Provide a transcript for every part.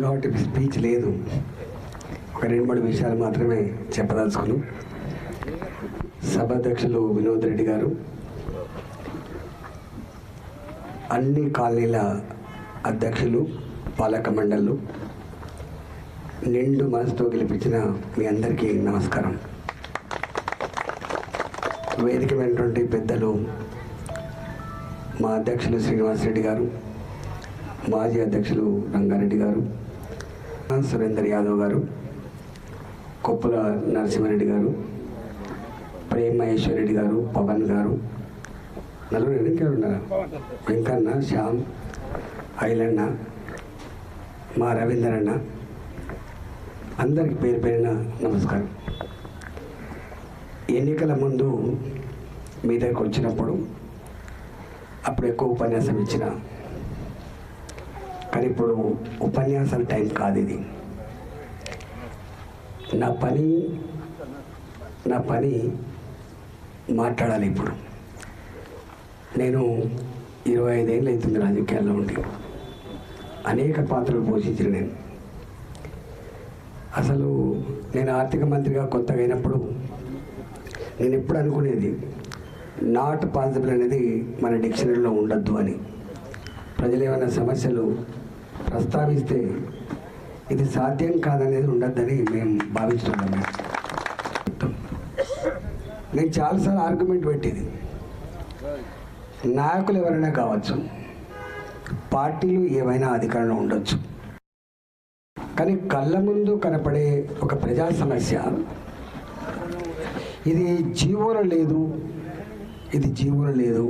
ఉంది కాబట్టి స్పీచ్ లేదు. ఒక రెండు మూడు విషయాలు మాత్రమే చెప్పదలుచుకున్నాను సభాధ్యక్షులు వినోద్ రెడ్డి గారు అన్ని కాలనీల అధ్యక్షులు పాలక మండళ్ళు నిండు మనసుతో గెలిపించిన మీ అందరికీ నమస్కారం. వేదికమైనటువంటి పెద్దలు మా అధ్యక్షులు శ్రీనివాస్ రెడ్డి గారు మాజీ అధ్యక్షులు రంగారెడ్డి గారు సురేందర్ యాదవ్ గారు కొప్పుల నరసింహారెడ్డి గారు ప్రేమ్ మహేశ్వర్ రెడ్డి గారు పవన్ గారు నలుగురు ఎన్నికలు ఉన్నారు? వెంకన్న శ్యామ్ ఐలన్న మా రవీందర్ అన్న అందరికి పేరు పేరిన నమస్కారం. ఎన్నికల ముందు మీ దగ్గరకు వచ్చినప్పుడు అప్పుడు ఎక్కువ ఉపన్యాసం ఇచ్చిన కానీ ఇప్పుడు ఉపన్యాసం టైం కాదు ఇది. నా పని నా పని మాట్లాడాలి ఇప్పుడు. నేను ఇరవై ఐదేళ్ళు అవుతుంది రాజకీయాల్లో ఉండి. అనేక పాత్రలు పోషించిన నేను. అసలు నేను ఆర్థిక మంత్రిగా కొత్తగా అయినప్పుడు నేను ఎప్పుడు అనుకునేది నాట్ పాసిబుల్ అనేది మన డిక్షనరీలో ఉండొద్దు అని. ప్రజలు ఏమైనా సమస్యలు ప్రస్తావిస్తే ఇది సాధ్యం కాదనేది ఉండద్దని మేము భావిస్తున్నాం నేను చాలాసార్లు ఆర్గ్యుమెంట్ పెట్టేది. నాయకులు ఎవరైనా కావచ్చు పార్టీలు ఏవైనా అధికారంలో ఉండొచ్చు. కానీ కళ్ళ ముందు కనపడే ఒక ప్రజా సమస్య ఇది జీవోలో లేదు ఇది జీవోలో లేదు.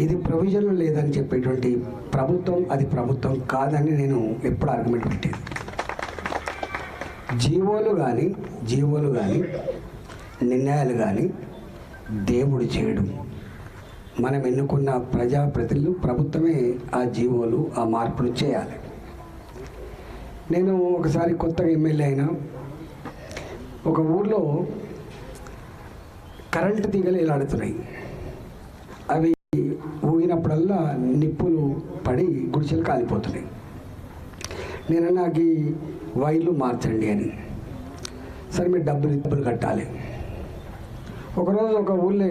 ఇది ప్రొవిజన్ లేదని చెప్పేటువంటి ప్రభుత్వం అది ప్రభుత్వం కాదని నేను ఎప్పుడు ఆర్గ్యుమెంట్ పెట్టేది జీవోలు కానీ జీవోలు కానీ నిర్ణయాలు కానీ దేవుడు చేయడం. మనం ఎన్నుకున్న ప్రజాప్రతినిధులు ప్రభుత్వమే ఆ జీవోలు ఆ మార్పులు చేయాలి. నేను ఒకసారి కొత్తగా ఎమ్మెల్యే అయినా ఒక ఊర్లో కరెంటు తీగలు ఎలాడుతున్నాయి అవి ఊగినప్పుడల్లా నిప్పులు పడి గుడిసెలు కాలిపోతున్నాయి. నేను నాకు వైర్లు మార్చండి అని. సరే మీరు డబ్బులు డబ్బులు కట్టాలి. ఒకరోజు ఒక ఊళ్ళో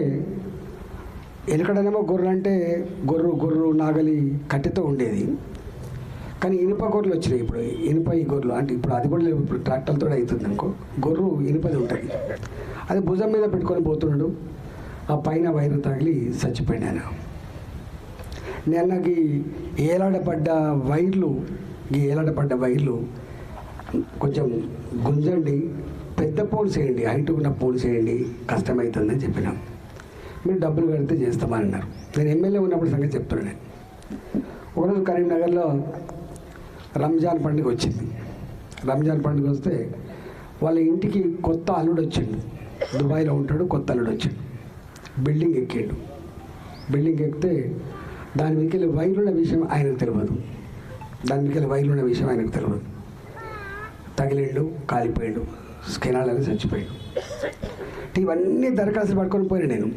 ఎనకడనేమో గొర్రెలు అంటే గొర్రు గొర్రు నాగలి కట్టెతో ఉండేది. కానీ ఇనుప గొర్రెలు వచ్చినాయి ఇప్పుడు. ఇనుప ఈ గొర్రెలు. అంటే ఇప్పుడు అది కూడా లేవు. ఇప్పుడు ట్రాక్టర్లతో అవుతుంది అనుకో. గొర్రు ఇనుపది ఉంటుంది. అది భుజం మీద పెట్టుకొని పోతున్నాడు. ఆ పైన వైరు తగిలి చచ్చిపోయినాను. నిన్నకి నేను నాకు ఈ ఏలాడపడ్డ వైర్లు ఈ ఏలాడపడ్డ వైర్లు కొంచెం గుంజండి పెద్ద పోల్స్ వేయండి హైట్ ఉన్న పోల్స్ వేయండి కష్టమవుతుందని చెప్పినాం. మీరు డబ్బులు కడితే చేస్తామని అన్నారు. నేను ఎమ్మెల్యే ఉన్నప్పుడు సంగతి చెప్తున్నాను నేను. ఒకరోజు కరీంనగర్లో రంజాన్ పండుగ వచ్చింది. రంజాన్ పండుగ వస్తే వాళ్ళ ఇంటికి కొత్త అల్లుడు వచ్చిండు దుబాయ్లో ఉంటాడు కొత్త అల్లుడు వచ్చిండు బిల్డింగ్ ఎక్కిండు. బిల్డింగ్ ఎక్కితే దాని మీకెళ్ళి వైర్లు ఉన్న విషయం ఆయనకు తెలియదు దాని మీకెళ్ళి వైర్లు ఉన్న విషయం ఆయనకు తెలియదు తగిలిండు కాలిపోయాడు స్కినాలని చచ్చిపోయాడు. ఇవన్నీ దరఖాస్తులు పట్టుకొని పోయినా నేను.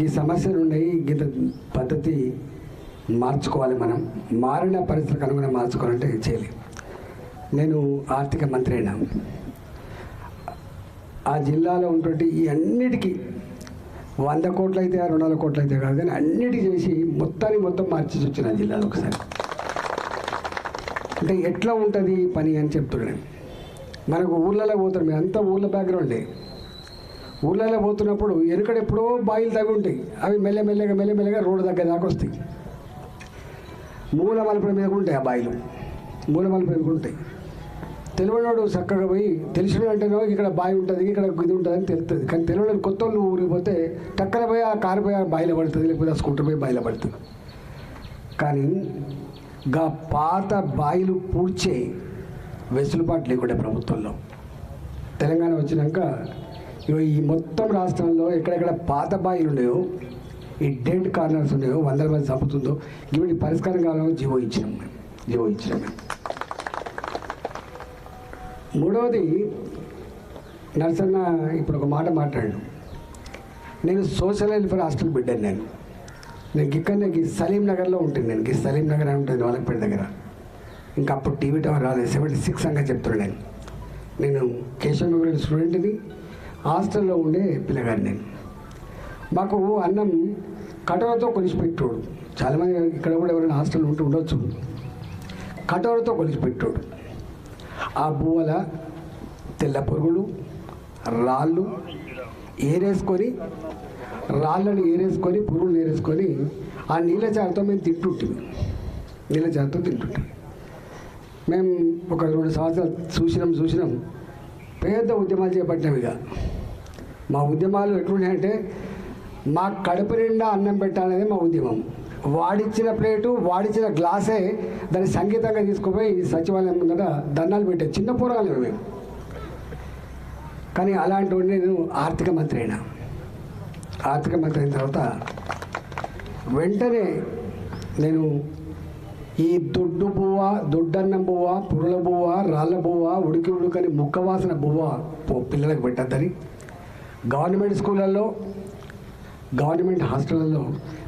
ఈ సమస్యలు ఉన్నాయి గీత పద్ధతి మార్చుకోవాలి మనం. మారిన పరిస్థితులకు అనుగుణంగా మార్చుకోవాలంటే చేయలేదు నేను ఆర్థిక మంత్రి అయినా. ఆ జిల్లాలో ఉన్నటువంటి ఈ అన్నిటికీ వంద కోట్లు అయితే రెండు వందల కోట్లు అయితే కాదు కానీ అన్నిటి చేసి మొత్తాన్ని మొత్తం మార్చేసి వచ్చిన జిల్లాలో ఒకసారి. అంటే ఎట్లా ఉంటుంది పని అని చెప్తున్నాను మనకు ఊర్లలో పోతారు మేము అంతా ఊర్ల బ్యాక్గ్రౌండే ఊళ్ళలో పోతున్నప్పుడు ఎనుకడ ఎప్పుడో బాయిలు తగి ఉంటాయి. అవి మెల్లమెల్లగా మెల్లమెల్లగా రోడ్డు దగ్గర దాకా వస్తాయి. మూల మలుపుల మీద ఉంటాయి ఆ బాయిలు. మూల మలుపుల మీద ఉంటాయి. తెలివనోడు చక్కగా పోయి తెలిసిన అంటేనో ఇక్కడ బావి ఉంటుంది ఇక్కడ ఇది ఉంటుంది అని తెలుస్తుంది కానీ తెలియని కొత్త వాళ్ళు ఊరికి పోతే టక్కన పోయి ఆ కారు పోయి ఆ బాయిలో పడుతుంది లేకపోతే ఆ స్కూటర్ పోయి బాయిలో పడుతుంది. కానీ గా పాత బాయిలు పూడ్చే వెసులుబాటు లేకుండా ప్రభుత్వంలో. తెలంగాణ వచ్చినాక ఈ మొత్తం రాష్ట్రంలో ఎక్కడెక్కడ పాత బాయిలు ఉన్నాయో ఈ డెడ్ కార్నర్స్ ఉన్నాయో వందల మంది చంపుతుందో ఇవి పరిష్కారం కావాలని జీవో ఇచ్చినాం మేము. జీవో ఇచ్చినాం మేము. మూడవది నరసన్న ఇప్పుడు ఒక మాట మాట్లాడు. నేను సోషల్ వెల్ఫేర్ హాస్టల్ బిడ్డాను నేను. నేను ఇక్కడనే గీ సలీం నగర్లో ఉంటుంది నేను గీ సలీం నగర్ అని ఉంటుంది వాళ్ళపేట దగ్గర. ఇంకా అప్పుడు టీవీ టవర్ రాలేదు. సెవెంటీ సిక్స్ అంగా చెప్తున్నాను నేను. నేను కేశవ స్టూడెంట్ని హాస్టల్లో ఉండే పిల్లగాడు నేను మాకు అన్నం కటోరతో కొలిసి పెట్టాడు చాలామంది ఇక్కడ కూడా ఎవరైనా హాస్టల్ ఉంటూ ఉండొచ్చు. కటోరతో కొలిచిపెట్టాడు ఆ బువ్వల తెల్ల పురుగులు రాళ్ళు ఏరేసుకొని రాళ్ళని ఏరేసుకొని పురుగులు ఏరేసుకొని ఆ నీళ్ళ చారుతో మేము తింటుంటాం నీళ్ళ చారుతో తింటుంటాం మేము ఒక రెండు సంవత్సరాలు చూసినాం చూసినాం. పెద్ద ఉద్యమాలు చేపట్టినాం ఇక. మా ఉద్యమాలు ఎట్లున్నాయంటే మా కడుపు నిండా అన్నం పెట్టాలనేది మా ఉద్యమం. వాడిచ్చిన ప్లేటు వాడిచ్చిన గ్లాసే దాన్ని సంగీతంగా తీసుకుపోయి సచివాలయం ముందట దండాలు పెట్టే చిన్న పూర్వాలు మేము కానీ అలాంటి వాడిని నేను ఆర్థిక మంత్రి అయినా. ఆర్థిక మంత్రి అయిన తర్వాత వెంటనే నేను ఈ దొడ్డు బువ్వ దొడ్డన్నం బువ్వ పురుల బువ్వ రాళ్ళ బువ్వ ఉడికి ఉడుకని ముక్కవాసన బువ్వ పిల్లలకు పెట్టద్దని. గవర్నమెంట్ స్కూళ్ళల్లో గవర్నమెంట్ హాస్టళ్ళల్లో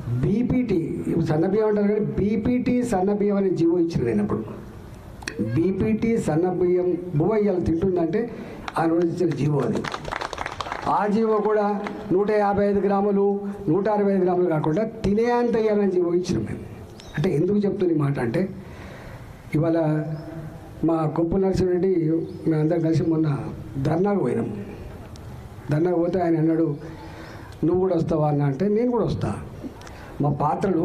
బీపీటీ సన్న బియ్యం అంటారు కానీ బీపీటీ సన్న బియ్యం అనే జీవో ఇచ్చిన నేను అప్పుడు బీపీటీ సన్న బియ్యం బువ్వ తింటుందంటే ఆ రోజు ఇచ్చిన జీవో అది. ఆ జీవో కూడా నూట యాభై ఐదు గ్రాములు నూట అరవై ఐదు గ్రాములు కాకుండా తినే అంత ఇవ్వాలని జీవో ఇచ్చినాం మేము. అంటే ఎందుకు చెప్తున్న మాట అంటే ఇవాళ మా కొప్పు నరసింహరెడ్డి మేమందరం కలిసి మొన్న ధర్నాకు పోయినాం. ధర్నాకు పోతే ఆయన అన్నాడు నువ్వు కూడా వస్తావా? అన్న అంటే నేను కూడా వస్తా. మా పాత్రలు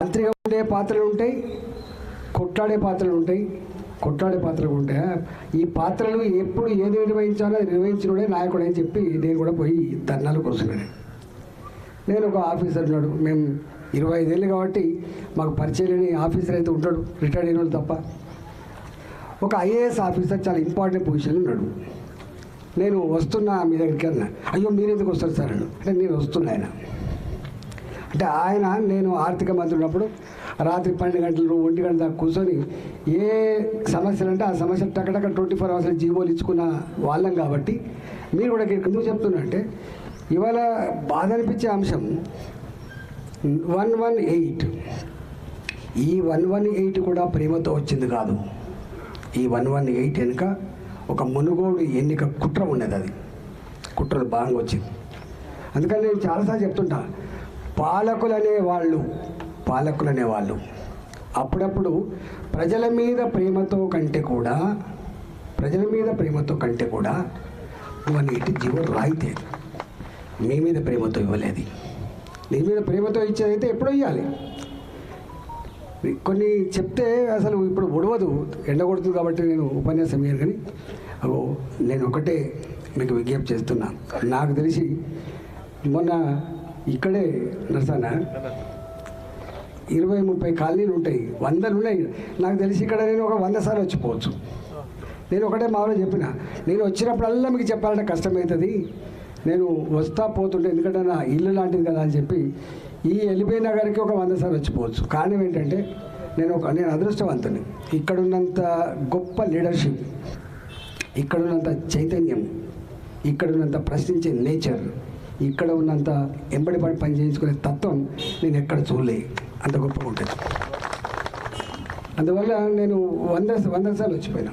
మంత్రిగా ఉండే పాత్రలు ఉంటాయి కొట్లాడే పాత్రలు ఉంటాయి కొట్లాడే పాత్రలు ఉంటాయి. ఈ పాత్రలు ఎప్పుడు ఏది నిర్వహించాలో అది నిర్వహించినోడే నాయకుడు అని చెప్పి నేను కూడా పోయి ధర్నాలు కూర్చున్నాను నేను ఒక ఆఫీసర్ ఉన్నాడు. మేము ఇరవై ఐదేళ్ళు కాబట్టి మాకు పరిచయం లేని ఆఫీసర్ అయితే ఉంటాడు రిటైర్డ్ అయిన వాళ్ళు తప్ప. ఒక ఐఏఎస్ ఆఫీసర్ చాలా ఇంపార్టెంట్ పొజిషన్లో ఉన్నాడు. నేను వస్తున్నా మీ దగ్గరికి అన్నా. అయ్యో మీరెందుకు వస్తారు సార్ అంటే నేను వస్తున్నా ఆయన. అంటే ఆయన నేను ఆర్థిక మంత్రి ఉన్నప్పుడు రాత్రి పన్నెండు గంటలు ఒంటి గంట దాకా కూర్చొని ఏ సమస్యలు అంటే ఆ సమస్యలు టక్కటక్క ట్వంటీ ఫోర్ అవర్స్ జీవోలు ఇచ్చుకున్న వాళ్ళం కాబట్టి మీరు కూడా ఎందుకు చెప్తున్నా అంటే ఇవాళ బాధ అనిపించే అంశం వన్ వన్ ఎయిట్. ఈ వన్ వన్ ఎయిట్ కూడా ప్రేమతో వచ్చింది కాదు. ఈ వన్ వన్ ఎయిట్ వెనుక ఒక మునుగోడు ఎన్నిక కుట్ర ఉండేది అది. కుట్రలు బాగా వచ్చింది. అందుకని నేను చాలాసార్లు చెప్తుంటా పాలకులు అనే వాళ్ళు పాలకులు అనే వాళ్ళు. అప్పుడప్పుడు ప్రజల మీద ప్రేమతో కంటే కూడా ప్రజల మీద ప్రేమతో కంటే కూడా నీటి ఎయిట్ జీవో రాయితే. మీ మీద ప్రేమతో ఇవ్వలేదు. నీ మీద ప్రేమతో ఇచ్చేదైతే ఎప్పుడో ఇవ్వాలి కొన్ని చెప్తే అసలు ఇప్పుడు ఉడవదు. ఎండ కొడుతుంది కాబట్టి నేను ఉపన్యాసం ఇయ్యను కానీ అగో నేను ఒకటే మీకు విజ్ఞప్తి చేస్తున్నా. నాకు తెలిసి మొన్న ఇక్కడే నర్సానా ఇరవై ముప్పై కాలనీలు ఉంటాయి. వందలు ఉన్నాయి నాకు తెలిసి ఇక్కడ నేను ఒక వంద సార్లు వచ్చిపోవచ్చు. నేను ఒకటే మామూలు చెప్పిన. నేను వచ్చినప్పుడల్లా మీకు చెప్పాలంటే కష్టమవుతుంది నేను వస్తా పోతుంటే ఎందుకంటే నా ఇల్లు లాంటిది కదా అని చెప్పి ఈ ఎలిబే నగర్కి ఒక వంద సార్లు వచ్చిపోవచ్చు. కారణం ఏంటంటే నేను ఒక నేను అదృష్టవంతుని. ఇక్కడున్నంత గొప్ప లీడర్షిప్ ఇక్కడున్నంత చైతన్యం ఇక్కడున్నంత ప్రశ్నించే నేచర్ ఇక్కడ ఉన్నంత ఎంబడి పడి పని చేయించుకునే తత్వం నేను ఎక్కడ చూడలే. అంత గొప్పగా ఉంటుంది. అందువల్ల నేను వంద వంద సార్లు వచ్చిపోయినా.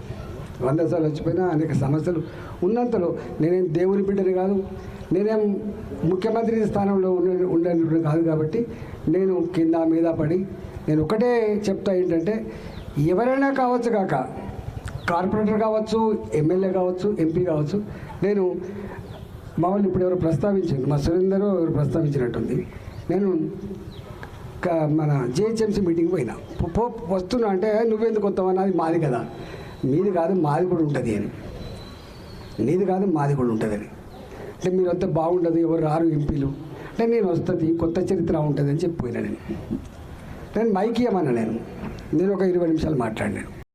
వంద సార్లు వచ్చిపోయినా అనేక సమస్యలు ఉన్నంతలో నేనేం దేవుని బిడ్డని కాదు నేనేం ముఖ్యమంత్రి స్థానంలో ఉండే ఉండేది కాదు కాబట్టి నేను కింద మీద పడి నేను ఒకటే చెప్తా ఏంటంటే ఎవరైనా కావచ్చు కాక కార్పొరేటర్ కావచ్చు ఎమ్మెల్యే కావచ్చు ఎంపీ కావచ్చు నేను మామూలు ఇప్పుడు ఎవరు ప్రస్తావించారు. మా సురేందర్ ఎవరు ప్రస్తావించినట్టుంది. నేను మన జిహెచ్ఎంసీ మీటింగ్ పోయినా. పో- వస్తున్నా అంటే నువ్వెందుకు వస్తావన్నది మాది కదా. మీది కాదు మాది కూడా ఉంటుంది అని. నీది కాదు మాది కూడా ఉంటుందని అంటే మీరు వస్తే బాగుండదు ఎవరు రారు ఎంపీలు. అంటే నేను వస్తుంది కొత్త చరిత్ర ఉంటుంది అని చెప్పిపోయినా నేను. నేను మైక్ ఇవ్వమన్నా నేను. నేను ఒక ఇరవై నిమిషాలు మాట్లాడినాను.